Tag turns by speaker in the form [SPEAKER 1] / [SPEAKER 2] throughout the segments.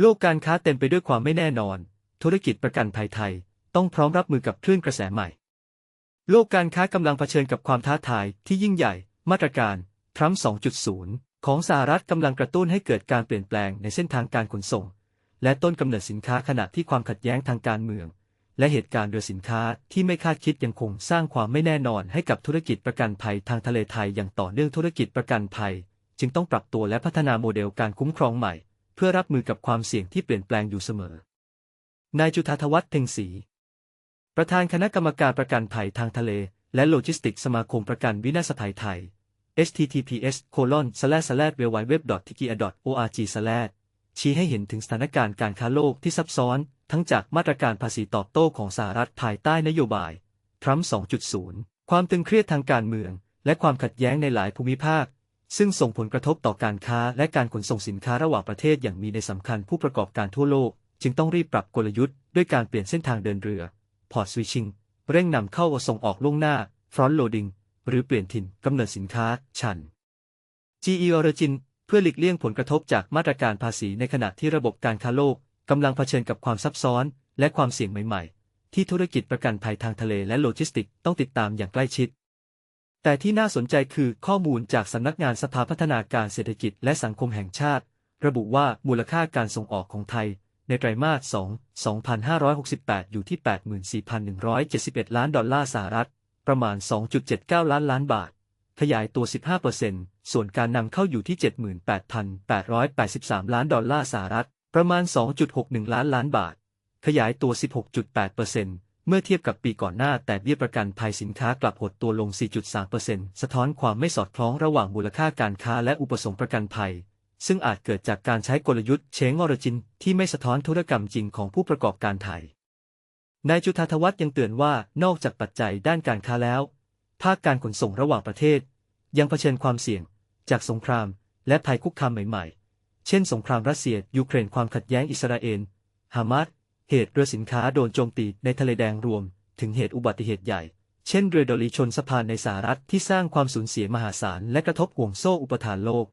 [SPEAKER 1] โลกการค้าเต็มไปด้วยความไม่แน่นอน ธุรกิจประกันภัยไทย ต้องพร้อมรับมือกับคลื่นกระแสใหม่ โลกการค้ากำลังเผชิญกับความท้าทายที่ยิ่งใหญ่ มาตรการทรัมป์ 2.0 ของสหรัฐกำลังกระตุ้นให้เกิดการเปลี่ยนแปลงในเส้นทางการขนส่ง และต้นกำเนิดสินค้าขณะที่ความขัดแย้งทางการเมือง และเหตุการณ์เรือสินค้าที่ไม่คาดคิดยังคงสร้างความไม่แน่นอนให้กับธุรกิจประกันภัยทางทะเลไทยอย่างต่อเนื่องธุรกิจประกันภัย จึงต้องปรับตัวและพัฒนาโมเดลการคุ้มครองใหม่ พื่อรับมือกับความเสี่ยงที่เปลี่ยนแปลงอยู่เสมอ นายจุธาธวัฒน์เพ็งศรีประธานคณะกรรมการประกันภัยทางทะเล และโลจิสติกสมาคมประกันวินาศภัยไทย https c o l o n s l a s l a w w w t i k i a o r g s l a ชี้ให้เห็นถึงสถานการณ์การค้าโลกที่ซับซ้อน ทั้งจากมาตรการภาษีตอบโต้ของสหรัฐภายใต้นโยบายทรัมป์2.0 ความตึงเครียดทางการเมือง และความขัดแย้งในหลายภูมิภาค ซึ่งส่งผลกระทบต่อการค้าและการขนส่งสินค้าระหว่างประเทศอย่างมีในสำคัญผู้ประกอบการทั่วโลก จึงต้องรีบปรับกลยุทธ์ด้วยการเปลี่ยนเส้นทางเดินเรือ พอร์ตสวิชิงเร่งนำเข้าส่งออกล่วงหน้า front loading หรือเปลี่ยนถิ่นกำเนิดสินค้า ชัน GE Origin เพื่อหลีกเลี่ยงผลกระทบจากมาตรการภาษีในขณะที่ระบบการค้าโลกกำลังเผชิญกับความซับซ้อนและความเสี่ยงใหม่ ๆ ที่ธุรกิจประกันภัยทางทะเลและโลจิสติกส์ต้องติดตามอย่างใกล้ชิด แต่ที่น่าสนใจคือข้อมูลจากสำนักงานสภาพัฒนาการเศรษฐกิจและสังคมแห่งชาติ ระบุว่ามูลค่าการส่งออกของไทย ในไตรมาส 2 2568 อยู่ที่ 84,171 ล้านดอลลาร์สหรัฐ ประมาณ 2.79 ล้านล้านบาท ขยายตัว 15%ส่วนการนำเข้าอยู่ที่ 78,883 ล้านดอลลาร์สหรัฐ ประมาณ 2.61 ล้านล้านบาท ขยายตัว 16.8% เมื่อเทียบกับปีก่อนหน้าแต่เบี้ยประกันภัยสินค้ากลับหดตัวลง 4.3%สะท้อนความไม่สอดคล้องระหว่างมูลค่าการค้าและอุปสงค์ประกันภัย ซึ่งอาจเกิดจากการใช้กลยุทธ์เชงออริจิน ที่ไม่สะท้อนธุรกรรมจริงของผู้ประกอบการไทย นายจุธาธวัฒน์ยังเตือนว่านอกจากปัจจัยด้านการค้าแล้ว ภาคการขนส่งระหว่างประเทศ ยังเผชิญความเสี่ยง จากสงคราม และภัยคุกคามใหม่ ๆ เช่น สงครามรัสเซียยูเครนความขัดแย้งอิสราเอลฮามาส เหตุเรือสินค้าโดนโจมตีในทะเลแดงรวม ถึงเหตุอุบัติเหตุใหญ่ เช่นเรือดอลีชนสะพานในสหรัฐที่สร้างความสูญเสียมหาศาลและกระทบห่วงโซ่อุปทานโลก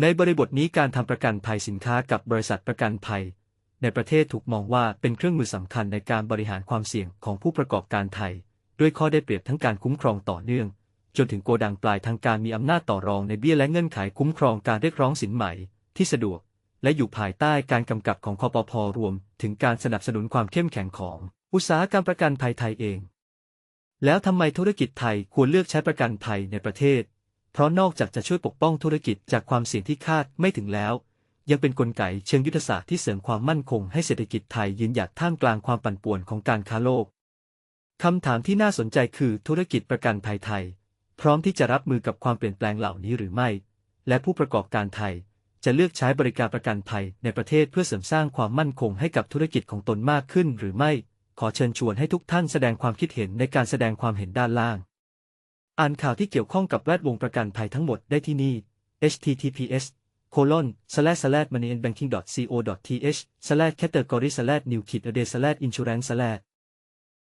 [SPEAKER 1] ในบริบทนี้การทำประกันภัยสินค้ากับบริษัทประกันภัย ในประเทศถูกมองว่าเป็นเครื่องมือสำคัญในการบริหารความเสี่ยงของผู้ประกอบการไทย ด้วยข้อได้เปรียบทั้งการคุ้มครองต่อเนื่อง จนถึงโกดังปลายทางการมีอำนาจต่อรองในเบี้ยและเงื่อนไขคุ้มครองการเรียกร้องสินใหม่ที่สะดวก และอยู่ภายใต้การกำกับของคอปพรวม ถึงการสนับสนุนความเข้มแข็งของ อุตสาหกรรมประกันภัยไทยเอง แล้วทำไมธุรกิจไทยควรเลือกใช้ประกันภัยในประเทศ เพราะนอกจากจะช่วยปกป้องธุรกิจจากความเสี่ยงที่คาดไม่ถึงแล้ว ยังเป็นนกลไกเชิงยุทธศาสตร์ที่เสริมความมั่นคงให้เศรษฐกิจไทยยืนหยัดท่ามกลางความปั่นป่วนของการค้าโลกคำถามที่น่าสนใจคือธุรกิจประกันภัยไทย พร้อมที่จะรับมือกับความเปลี่ยนแปลงเหล่านี้หรือไม่ และผู้ประกอบการไทย จะเลือกใช้บริการประกันภัยในประเทศเพื่อเสริมสร้างความมั่นคงให้กับธุรกิจของตนมากขึ้นหรือไม่ ขอเชิญชวนให้ทุกท่านแสดงความคิดเห็นในการแสดงความเห็นด้านล่าง อ่านข่าวที่เกี่ยวข้องกับแวดวงประกันภัยทั้งหมดได้ที่นี่ https colon slash slash moneyandbanking co th slash category slash new kit a day slash insurance slash